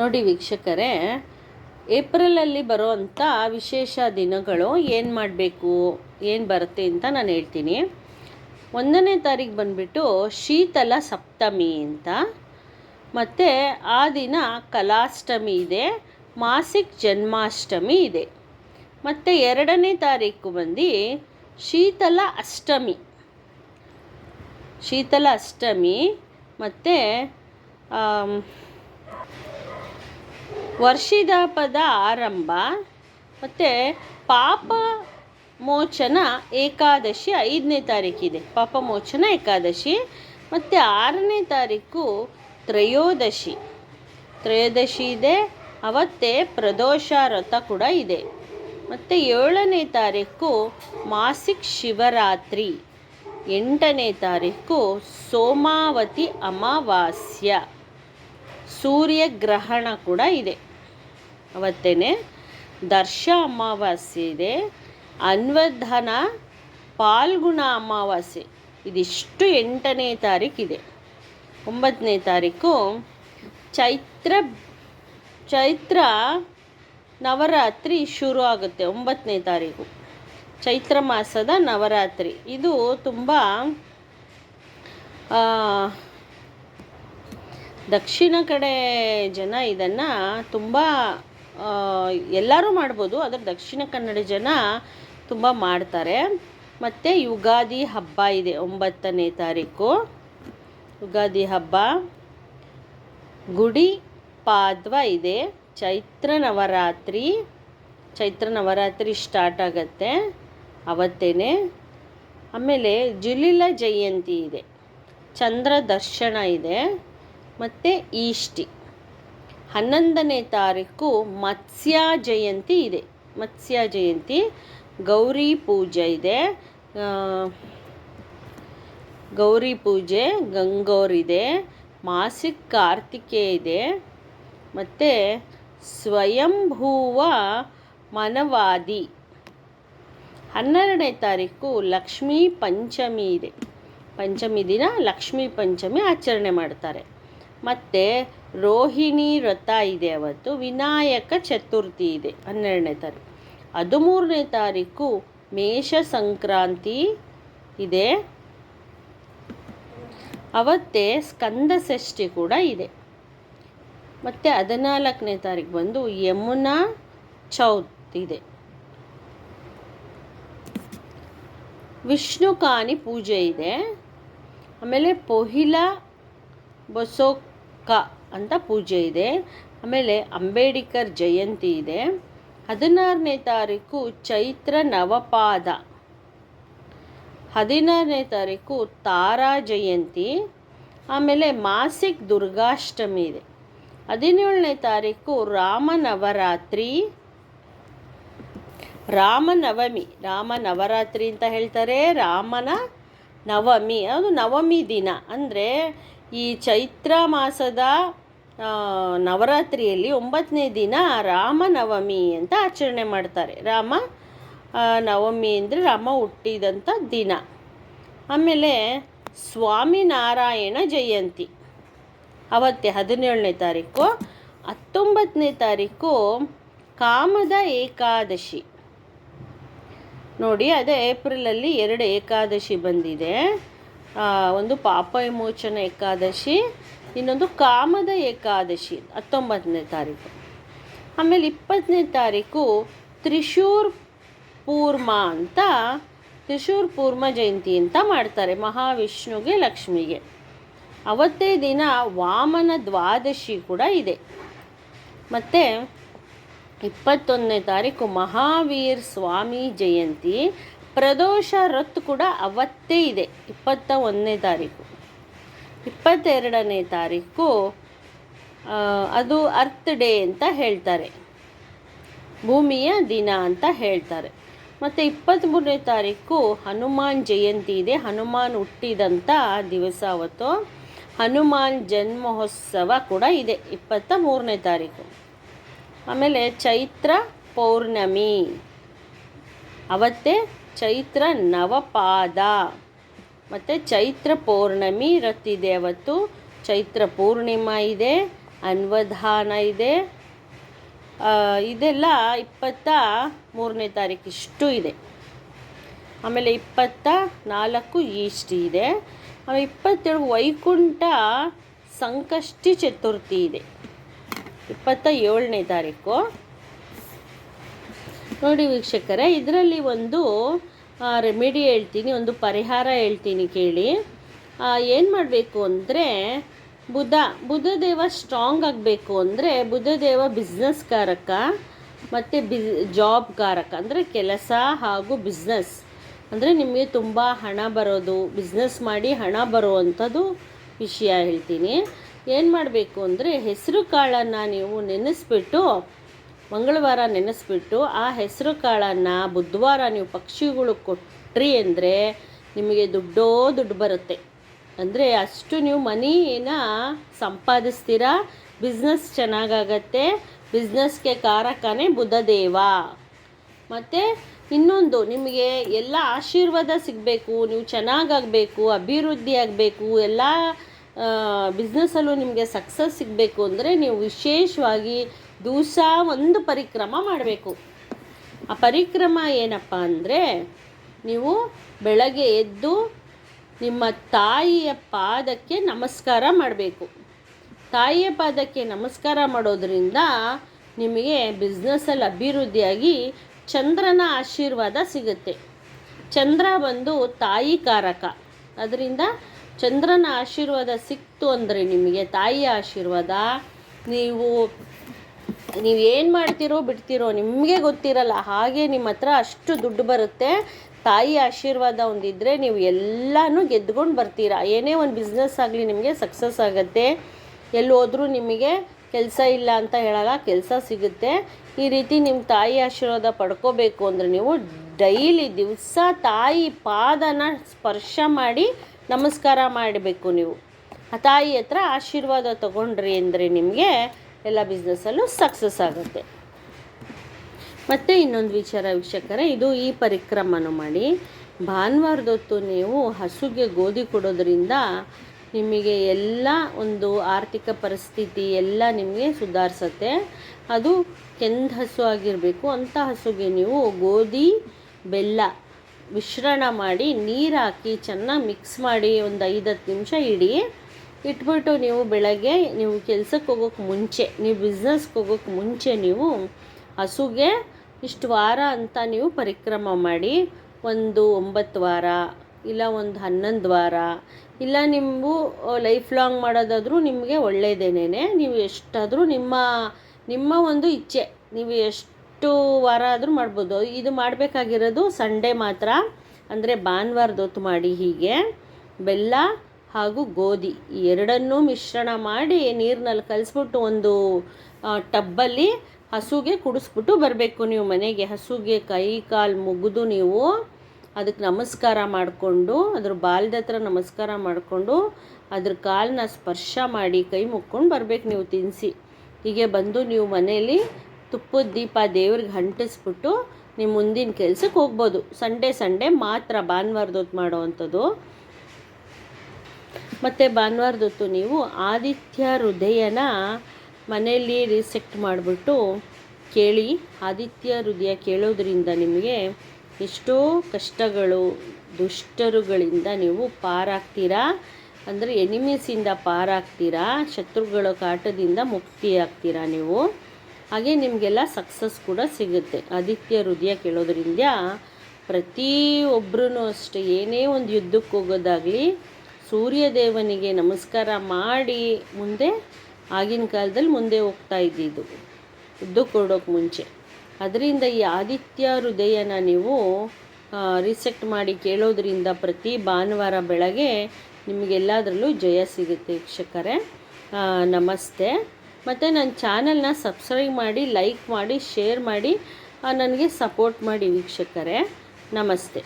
ನೋಡಿ ವೀಕ್ಷಕರೇ, ಏಪ್ರಿಲಲ್ಲಿ ಬರುವಂಥ ವಿಶೇಷ ದಿನಗಳು ಏನು ಮಾಡಬೇಕು, ಏನು ಬರುತ್ತೆ ಅಂತ ನಾನು ಹೇಳ್ತೀನಿ. ಒಂದನೇ ತಾರೀಕು ಬಂದುಬಿಟ್ಟು ಶೀತಲ ಸಪ್ತಮಿ ಅಂತ. ಮತ್ತು ಆ ದಿನ ಕಲಾಷ್ಟಮಿ ಇದೆ, ಮಾಸಿಕ್ ಜನ್ಮಾಷ್ಟಮಿ ಇದೆ. ಮತ್ತು ಎರಡನೇ ತಾರೀಕು ಬಂದು ಶೀತಲ ಅಷ್ಟಮಿ. ಶೀತಲ ಅಷ್ಟಮಿ, ಮತ್ತು ವರ್ಷಿದಾಪದ ಆರಂಭ, ಮತ್ತು ಪಾಪ ಮೋಚನ ಏಕಾದಶಿ ಐದನೇ ತಾರೀಕಿದೆ. ಪಾಪ ಮೋಚನ ಏಕಾದಶಿ, ಮತ್ತು ಆರನೇ ತಾರೀಕು ತ್ರಯೋದಶಿ. ತ್ರಯೋದಶಿ ಇದೆ, ಅವತ್ತೇ ಪ್ರದೋಷ ರಥ ಕೂಡ ಇದೆ. ಮತ್ತು ಏಳನೇ ತಾರೀಕು ಮಾಸಿಕ್ ಶಿವರಾತ್ರಿ. ಎಂಟನೇ ತಾರೀಕು ಸೋಮಾವತಿ ಅಮಾವಾಸ್ಯ. ಸೂರ್ಯಗ್ರಹಣ ಕೂಡ ಇದೆ. ಅವತ್ತೇ ದರ್ಶ ಅಮಾವಾಸ್ಯೆ ಇದೆ ಅನ್ವಧನ ಪಾಲ್ಗುಣ ಅಮಾವಾಸ್ಯೆ. ಇದಿಷ್ಟು ಎಂಟನೇ ತಾರೀಕಿದೆ. ಒಂಬತ್ತನೇ ತಾರೀಕು ಚೈತ್ರ ಚೈತ್ರ ನವರಾತ್ರಿ ಶುರು ಆಗುತ್ತೆ ಒಂಬತ್ತನೇ ತಾರೀಕು. ಚೈತ್ರ ಮಾಸದ ನವರಾತ್ರಿ. ಇದು ತುಂಬ ದಕ್ಷಿಣ ಕಡೆ ಜನ ಇದನ್ನು ತುಂಬ ಎಲ್ಲರೂ ಮಾಡ್ಬೋದು, ಆದರೆ ದಕ್ಷಿಣ ಕನ್ನಡ ಜನ ತುಂಬ ಮಾಡ್ತಾರೆ. ಮತ್ತು ಯುಗಾದಿ ಹಬ್ಬ ಇದೆ, ಒಂಬತ್ತನೇ ತಾರೀಕು. ಯುಗಾದಿ ಹಬ್ಬ. ಗುಡಿ ಪಾದ್ವ ಇದೆ, ಚೈತ್ರ ನವರಾತ್ರಿ. ಚೈತ್ರ ನವರಾತ್ರಿ ಸ್ಟಾರ್ಟ್ ಆಗತ್ತೆ ಅವತ್ತೇ ಆಮೇಲೆ ಜುಲಿಲ ಜಯಂತಿ ಇದೆ, ಚಂದ್ರ ದರ್ಶನ ಇದೆ, ಮತ್ತು ಈಷ್ಟಿ. ಹನ್ನೊಂದನೇ ತಾರೀಕು ಮತ್ಸ್ಯ ಜಯಂತಿ ಇದೆ. ಮತ್ಸ್ಯ ಜಯಂತಿ, ಗೌರಿ ಪೂಜೆ ಇದೆ. ಗೌರಿ ಪೂಜೆ ಗಂಗೋರಿದೆ ಮಾಸಿಕ ಕಾರ್ತಿಕೆ ಇದೆ. ಮತ್ತು ಸ್ವಯಂಭೂವ ಮನವಾದಿ. ಹನ್ನೆರಡನೇ ತಾರೀಕು ಲಕ್ಷ್ಮೀ ಪಂಚಮಿ ಇದೆ. ಪಂಚಮಿ ದಿನ ಲಕ್ಷ್ಮೀ ಪಂಚಮಿ ಆಚರಣೆ ಮಾಡ್ತಾರೆ. ಮತ್ತು ರೋಹಿಣಿ ವ್ರತ ಇದೆ ಅವತ್ತು, ವಿನಾಯಕ ಚತುರ್ಥಿ ಇದೆ, ಹನ್ನೆರಡನೇ ತಾರೀಕು. ಹದಿಮೂರನೇ ತಾರೀಕು ಮೇಷ ಸಂಕ್ರಾಂತಿ ಇದೆ. ಅವತ್ತೇ ಸ್ಕಂದ ಷಷ್ಠಿ ಕೂಡ ಇದೆ. ಮತ್ತು ಹದಿನಾಲ್ಕನೇ ತಾರೀಕು ಬಂದು ಯಮುನಾ ಚೌತ್ ಇದೆ. ವಿಷ್ಣುಕಾನಿ ಪೂಜೆ ಇದೆ. ಆಮೇಲೆ ಪೊಹಿಲಾ ಬೊಸೋಕ ಅಂತ ಪೂಜೆ ಇದೆ. ಆಮೇಲೆ ಅಂಬೇಡ್ಕರ್ ಜಯಂತಿ ಇದೆ. ಹದಿನಾರನೇ ತಾರೀಕು ಚೈತ್ರ ನವಪಾದ. ಹದಿನಾರನೇ ತಾರೀಕು ತಾರಾ ಜಯಂತಿ. ಆಮೇಲೆ ಮಾಸಿಕ್ ದುರ್ಗಾಷ್ಟಮಿ ಇದೆ. ಹದಿನೇಳನೇ ತಾರೀಕು ರಾಮನವರಾತ್ರಿ ರಾಮನವಮಿ ರಾಮ ನವರಾತ್ರಿ ಅಂತ ಹೇಳ್ತಾರೆ. ರಾಮನ ನವಮಿ. ಅದು ನವಮಿ ದಿನ. ಅಂದರೆ ಈ ಚೈತ್ರ ಮಾಸದ ನವರಾತ್ರಿಯಲ್ಲಿ ಒಂಬತ್ತನೇ ದಿನ ರಾಮನವಮಿ ಅಂತ ಆಚರಣೆ ಮಾಡ್ತಾರೆ. ರಾಮ ನವಮಿ ಅಂದರೆ ರಾಮ ಹುಟ್ಟಿದಂಥ ದಿನ. ಆಮೇಲೆ ಸ್ವಾಮಿನಾರಾಯಣ ಜಯಂತಿ. ಅವತ್ತೇ ಹದಿನೇಳನೇ ತಾರೀಕು. ಹತ್ತೊಂಬತ್ತನೇ ತಾರೀಕು ಕಾಮದ ಏಕಾದಶಿ. ನೋಡಿ, ಅದೇ ಏಪ್ರಿಲಲ್ಲಿ ಎರಡು ಏಕಾದಶಿ ಬಂದಿದೆ. ಒಂದು ಪಾಪ ವಿಮೋಚನ ಏಕಾದಶಿ ಇನ್ನೊಂದು ಕಾಮದ ಏಕಾದಶಿ, ಹತ್ತೊಂಬತ್ತನೇ ತಾರೀಕು. ಆಮೇಲೆ ಇಪ್ಪತ್ತನೇ ತಾರೀಕು ತ್ರಿಶೂರ್ ಪೂರ್ಮ ಅಂತ, ತ್ರಿಶೂರ್ ಪೂರ್ಮ ಜಯಂತಿ ಅಂತ ಮಾಡ್ತಾರೆ ಮಹಾವಿಷ್ಣುಗೆ, ಲಕ್ಷ್ಮಿಗೆ. ಅವತ್ತೇ ದಿನ ವಾಮನ ದ್ವಾದಶಿ ಕೂಡ ಇದೆ. ಮತ್ತು ಇಪ್ಪತ್ತೊಂದನೇ ತಾರೀಕು ಮಹಾವೀರ್ ಸ್ವಾಮಿ ಜಯಂತಿ, ಪ್ರದೋಷ ರತ್ ಕೂಡ ಅವತ್ತೇ ಇದೆ ಇಪ್ಪತ್ತ ಒಂದನೇ ತಾರೀಕು. ಇಪ್ಪತ್ತೆರಡನೇ ತಾರೀಕು ಅದು ಅರ್ತ್ ಡೇ ಅಂತ ಹೇಳ್ತಾರೆ. ಭೂಮಿಯ ದಿನ ಅಂತ ಹೇಳ್ತಾರೆ. ಮತ್ತು ಇಪ್ಪತ್ತ್ಮೂರನೇ ತಾರೀಕು ಹನುಮಾನ್ ಜಯಂತಿ ಇದೆ. ಹನುಮಾನ್ ಹುಟ್ಟಿದಂಥ ದಿವಸ ಅವತ್ತು ಹನುಮಾನ್ ಜನ್ಮೋತ್ಸವ ಕೂಡ ಇದೆ ಇಪ್ಪತ್ತ ಮೂರನೇ ತಾರೀಕು. ಆಮೇಲೆ ಚೈತ್ರ ಪೌರ್ಣಮಿ. ಅವತ್ತೇ ಚೈತ್ರ ನವಪಾದ. ಮತ್ತು ಚೈತ್ರ ಪೌರ್ಣಮಿ ರತ್ತಿದೆ ಅವತ್ತು ಚೈತ್ರ ಪೂರ್ಣಿಮಾ ಇದೆ, ಅನ್ವಧಾನ ಇದೆ. ಇದೆಲ್ಲ ಇಪ್ಪತ್ತ ಮೂರನೇ ತಾರೀಕು ಇದೆ. ಆಮೇಲೆ ಇಪ್ಪತ್ತ ನಾಲ್ಕು ಈಸ್ಟ್ ಇದೆ. ಆಮೇಲೆ ಇಪ್ಪತ್ತೇಳು ವೈಕುಂಠ ಸಂಕಷ್ಟಿ ಚತುರ್ಥಿ ಇದೆ. ಇಪ್ಪತ್ತ ಏಳನೇ ತಾರೀಕು. ನೋಡಿ ವೀಕ್ಷಕರೇ, ಇದರಲ್ಲಿ ಒಂದು ರೆಮಿಡಿ ಹೇಳ್ತೀನಿ, ಒಂದು ಪರಿಹಾರ ಹೇಳ್ತೀನಿ ಕೇಳಿ. ಏನು ಮಾಡಬೇಕು ಅಂದರೆ, ಬುಧ ಬುಧದೇವ ಸ್ಟ್ರಾಂಗ್ ಆಗಬೇಕು ಅಂದರೆ ಬುಧದೇವ ಬಿಸ್ನೆಸ್ ಕಾರಕ, ಮತ್ತು ಬಿಸ್ ಜಾಬ್ ಕಾರಕ, ಅಂದರೆ ಕೆಲಸ ಹಾಗೂ ಬಿಸ್ನೆಸ್ ಅಂದರೆ ನಿಮಗೆ ತುಂಬ ಹಣ ಬರೋದು ಬಿಸ್ನೆಸ್ ಮಾಡಿ ಹಣ ಬರುವಂಥದ್ದು ವಿಷಯ ಹೇಳ್ತೀನಿ. ಏನು ಮಾಡಬೇಕು ಅಂದರೆ, ಹೆಸರು ಕಾಳನ್ನು ನೀವು ನೆನೆಸ್ಬಿಟ್ಟು ಮಂಗಳವಾರ ನೆನೆಸ್ಬಿಟ್ಟು ಆ ಹೆಸರು ಕಾಳನ್ನು ಬುಧವಾರ ನೀವು ಪಕ್ಷಿಗಳು ಕೊಟ್ರಿ ಅಂದರೆ ನಿಮಗೆ ದುಡ್ಡೋ ದುಡ್ಡು ಬರುತ್ತೆ. ಅಂದರೆ ಅಷ್ಟು ನೀವು ಮನಿನ ಸಂಪಾದಿಸ್ತೀರಾ ಬಿಸ್ನೆಸ್ ಚೆನ್ನಾಗಾಗತ್ತೆ ಬಿಸ್ನೆಸ್ಗೆ ಕಾರಕನೇ ಬುಧದೇವ ಮತ್ತು ಇನ್ನೊಂದು, ನಿಮಗೆ ಎಲ್ಲ ಆಶೀರ್ವಾದ ಸಿಗಬೇಕು, ನೀವು ಚೆನ್ನಾಗಾಗಬೇಕು, ಅಭಿವೃದ್ಧಿ ಆಗಬೇಕು, ಎಲ್ಲ ಬಿಸ್ನೆಸ್ಸಲ್ಲೂ ನಿಮಗೆ ಸಕ್ಸಸ್ ಸಿಗಬೇಕು ಅಂದರೆ ನೀವು ವಿಶೇಷವಾಗಿ ದಿವಸ ಒಂದು ಪರಿಕ್ರಮ ಮಾಡಬೇಕು. ಆ ಪರಿಕ್ರಮ ಏನಪ್ಪ ಅಂದರೆ ನೀವು ಬೆಳಗ್ಗೆ ಎದ್ದು ನಿಮ್ಮ ತಾಯಿಯ ಪಾದಕ್ಕೆ ನಮಸ್ಕಾರ ಮಾಡಬೇಕು. ತಾಯಿಯ ಪಾದಕ್ಕೆ ನಮಸ್ಕಾರ ಮಾಡೋದರಿಂದ ನಿಮಗೆ ಬಿಸ್ನೆಸ್ಸಲ್ಲಿ ಅಭಿವೃದ್ಧಿಯಾಗಿ ಚಂದ್ರನ ಆಶೀರ್ವಾದ ಸಿಗುತ್ತೆ. ಚಂದ್ರ ಬಂದು ತಾಯಿ ಕಾರಕ. ಅದರಿಂದ ಚಂದ್ರನ ಆಶೀರ್ವಾದ ಸಿಕ್ತು ಅಂದರೆ ನಿಮಗೆ ತಾಯಿಯ ಆಶೀರ್ವಾದ, ನೀವು ನೀವು ಏನು ಮಾಡ್ತೀರೋ ಬಿಡ್ತೀರೋ, ನಿಮಗೆ ಗೊತ್ತಿರಲ್ಲ, ಹಾಗೆ ನಿಮ್ಮ ಹತ್ರ ಅಷ್ಟು ದುಡ್ಡು ಬರುತ್ತೆ, ತಾಯಿ ಆಶೀರ್ವಾದ ಒಂದಿದ್ದರೆ ನೀವು ಎಲ್ಲನೂ ಗೆದ್ಕೊಂಡು ಬರ್ತೀರಾ. ಏನೇ ಒಂದು ಬಿಸ್ನೆಸ್ ಆಗಲಿ ನಿಮಗೆ ಸಕ್ಸಸ್ ಆಗುತ್ತೆ. ಎಲ್ಲಿ ಹೋದರೂ ನಿಮಗೆ ಕೆಲಸ ಇಲ್ಲ ಅಂತ ಹೇಳಲ್ಲ, ಕೆಲಸ ಸಿಗುತ್ತೆ. ಈ ರೀತಿ ನಿಮ್ಮ ತಾಯಿ ಆಶೀರ್ವಾದ ಪಡ್ಕೋಬೇಕು ಅಂದರೆ ನೀವು ಡೈಲಿ ದಿವಸ ತಾಯಿ ಪಾದನ ಸ್ಪರ್ಶ ಮಾಡಿ ನಮಸ್ಕಾರ ಮಾಡಬೇಕು ನೀವು. ಆ ತಾಯಿ ಹತ್ರ ಆಶೀರ್ವಾದ ತಗೊಂಡ್ರಿ ಅಂದರೆ ನಿಮಗೆ ಎಲ್ಲ ಬಿಸ್ನೆಸ್ಸಲ್ಲೂ ಸಕ್ಸಸ್ ಆಗುತ್ತೆ. ಮತ್ತು ಇನ್ನೊಂದು ವಿಚಾರ ವೀಕ್ಷಕರೇ, ಇದು ಈ ಪರಿಕ್ರಮನ ಮಾಡಿ. ಭಾನುವಾರದೊತ್ತು ನೀವು ಹಸುಗೆ ಗೋಧಿ ಕೊಡೋದ್ರಿಂದ ನಿಮಗೆ ಎಲ್ಲ ಒಂದು ಆರ್ಥಿಕ ಪರಿಸ್ಥಿತಿ ಎಲ್ಲ ನಿಮಗೆ ಸುಧಾರಿಸತ್ತೆ. ಅದು ಕೆಂದ ಹಸು ಆಗಿರಬೇಕು, ಅಂಥ ಹಸುಗೆ ನೀವು ಗೋಧಿ, ಬೆಲ್ಲ ಮಿಶ್ರಣ ಮಾಡಿ ನೀರು ಹಾಕಿ ಚೆನ್ನಾಗಿ ಮಿಕ್ಸ್ ಮಾಡಿ ಒಂದು ಐದು ಹತ್ತು ನಿಮಿಷ ಇಡಿ. ಇಟ್ಬಿಟ್ಟು ನೀವು ಬೆಳಗ್ಗೆ ನೀವು ಕೆಲ್ಸಕ್ಕೆ ಹೋಗೋಕ್ಕೆ ಮುಂಚೆ, ನೀವು ಬಿಸ್ನೆಸ್ಗೆ ಹೋಗೋಕ್ಕೆ ಮುಂಚೆ ನೀವು ಹಸುಗೆ ಇಷ್ಟು ವಾರ ಅಂತ ನೀವು ಪರಿಕ್ರಮ ಮಾಡಿ, ಒಂದು ಒಂಬತ್ತು ವಾರ ಇಲ್ಲ ಒಂದು ಹನ್ನೊಂದು ವಾರ ಇಲ್ಲ ನಿಮ್ಮ ಲೈಫ್ ಲಾಂಗ್ ಮಾಡೋದಾದರೂ ನಿಮಗೆ ಒಳ್ಳೆಯದೇನೇ ನೀವು ಎಷ್ಟಾದರೂ ನಿಮ್ಮ ನಿಮ್ಮ ಒಂದು ಇಚ್ಛೆ, ನೀವು ಎಷ್ಟು ವಾರ ಆದರೂ ಮಾಡ್ಬೋದು. ಇದು ಮಾಡಬೇಕಾಗಿರೋದು ಸಂಡೇ ಮಾತ್ರ. ಅಂದರೆ ಭಾನುವಾರದ ಹೊತ್ತು ಮಾಡಿ ಹೀಗೆ. ಬೆಲ್ಲ ಹಾಗೂ ಗೋಧಿ. ಎರಡನ್ನೂ ಮಿಶ್ರಣ ಮಾಡಿ ನೀರಿನಲ್ಲಿ ಕಲಿಸ್ಬಿಟ್ಟು ಒಂದು ಟಬ್ಬಲ್ಲಿ ಹಸುಗೆ ಕುಡಿಸ್ಬಿಟ್ಟು ಬರಬೇಕು ನೀವು ಮನೆಗೆ. ಹಸುಗೆ ಕೈ, ಕಾಲು ಮುಗಿದು ನೀವು ಅದಕ್ಕೆ ನಮಸ್ಕಾರ ಮಾಡಿಕೊಂಡು, ಅದ್ರ ಬಾಲ್ದ ಹತ್ರ ನಮಸ್ಕಾರ ಮಾಡಿಕೊಂಡು ಅದ್ರ ಕಾಲನ್ನ ಸ್ಪರ್ಶ ಮಾಡಿ ಕೈ ಮುಕ್ಕೊಂಡು ಬರಬೇಕು ನೀವು ತಿನ್ನಿಸಿ ಹೀಗೆ ಬಂದು ನೀವು ಮನೆಯಲ್ಲಿ ತುಪ್ಪದ ದೀಪ ದೇವ್ರಿಗೆ ಅಂಟಿಸ್ಬಿಟ್ಟು ನಿಮ್ಮ ಮುಂದಿನ ಕೆಲಸಕ್ಕೆ ಹೋಗ್ಬೋದು. ಸಂಡೇ ಸಂಡೇ ಮಾತ್ರ ಭಾನುವಾರದ ಹೊತ್ತು ಮಾಡೋವಂಥದ್ದು ಮತ್ತು ಭಾನುವಾರದೊತ್ತು ನೀವು ಆದಿತ್ಯ ಹೃದಯನ ಮನೆಯಲ್ಲಿ ರಿಸೆಕ್ಟ್ ಮಾಡಿಬಿಟ್ಟು ಕೇಳಿ, ಆದಿತ್ಯ ಹೃದಯ ಕೇಳೋದ್ರಿಂದ ನಿಮಗೆ ಎಷ್ಟೋ ಕಷ್ಟಗಳು, ದುಷ್ಟರುಗಳಿಂದ ನೀವು ಪಾರಾಗ್ತೀರಾ? ಅಂದರೆ ಎನಿಮೀಸಿಂದ ಪಾರಾಗ್ತೀರಾ? ಶತ್ರುಗಳ ಕಾಟದಿಂದ ಮುಕ್ತಿ ಆಗ್ತೀರಾ ನೀವು? ಹಾಗೆ ನಿಮಗೆಲ್ಲ ಸಕ್ಸಸ್ ಕೂಡ ಸಿಗುತ್ತೆ. ಆದಿತ್ಯ ಹೃದಯ ಕೇಳೋದ್ರಿಂದ ಪ್ರತಿಯೊಬ್ಬರೂ ಅಷ್ಟೇ. ಏನೇ ಒಂದು ಯುದ್ಧಕ್ಕೆ ಹೋಗೋದಾಗಲಿ ಸೂರ್ಯದೇವನಿಗೆ ನಮಸ್ಕಾರ ಮಾಡಿ ಮುಂದೆ, ಆಗಿನ ಕಾಲದಲ್ಲಿ ಮುಂದೆ ಹೋಗ್ತಾ ಇದ್ದಿದ್ದು. ಉದ್ದು ಕೊಡೋಕೆ ಮುಂಚೆ. ಅದರಿಂದ ಈ ಆದಿತ್ಯ ಹೃದಯನ ನೀವು ರಿಸೆಕ್ಟ್ ಮಾಡಿ ಕೇಳೋದ್ರಿಂದ ಪ್ರತಿ ಭಾನುವಾರ ಬೆಳಗ್ಗೆ ನಿಮಗೆಲ್ಲದರಲ್ಲೂ ಜಯ ಸಿಗುತ್ತೆ ವೀಕ್ಷಕರೇ. ನಮಸ್ತೆ. ಮತ್ತು ನನ್ನ ಚಾನಲ್ನ ಸಬ್ಸ್ಕ್ರೈಬ್ ಮಾಡಿ, ಲೈಕ್ ಮಾಡಿ, ಶೇರ್ ಮಾಡಿ ನನಗೆ ಸಪೋರ್ಟ್ ಮಾಡಿ ವೀಕ್ಷಕರೇ. ನಮಸ್ತೆ.